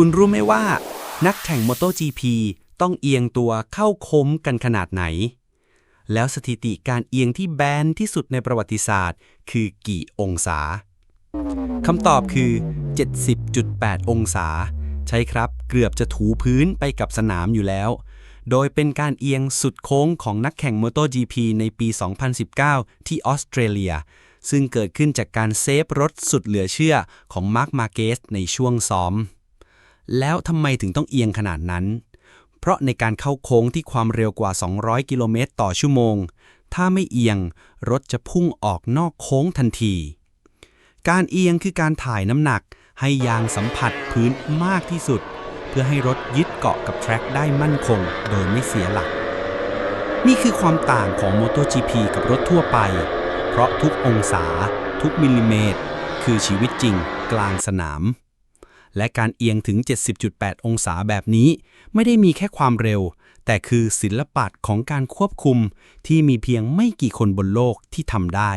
คุณรู้ไหมว่า นักแข่ง MotoGP ต้องเอียงตัวเข้าโค้งกันขนาดไหน แล้วสถิติการเอียงที่แบนที่สุดในประวัติศาสตร์ คือกี่องศาคำตอบคือ 70.8 องศา ใช่ครับ เกือบจะถูพื้นไปกับสนามอยู่แล้ว โดยเป็นการเอียงสุดโค้งของนักแข่ง MotoGP ในปี 2019 ที่ออสเตรเลีย ซึ่งเกิดขึ้นจากการเซฟรถสุดเหลือเชื่อของมาร์คมาเกสในช่วงซ้อม แล้วทำไมถึงต้องเอียงขนาดนั้น เพราะในการเข้าโค้งที่ความเร็วกว่า 200 กิโลเมตรต่อชั่วโมง ถ้าไม่เอียง รถจะพุ่งออกนอกโค้งทันที การเอียงคือการถ่ายน้ำหนัก ให้ยางสัมผัสพื้นมากที่สุด เพื่อให้รถยึดเกาะกับแทร็กได้มั่นคง โดยไม่เสียหลัก นี่คือความต่างของ MotoGP กับรถทั่วไป เพราะทุกองศา ทุกมิลลิเมตร คือชีวิตจริงกลางสนาม และการเอียงถึง 70.8 องศาแบบนี้ ไม่ได้มีแค่ความเร็ว แต่คือศิลปะของการควบคุมที่มีเพียงไม่กี่คนบนโลกที่ทำได้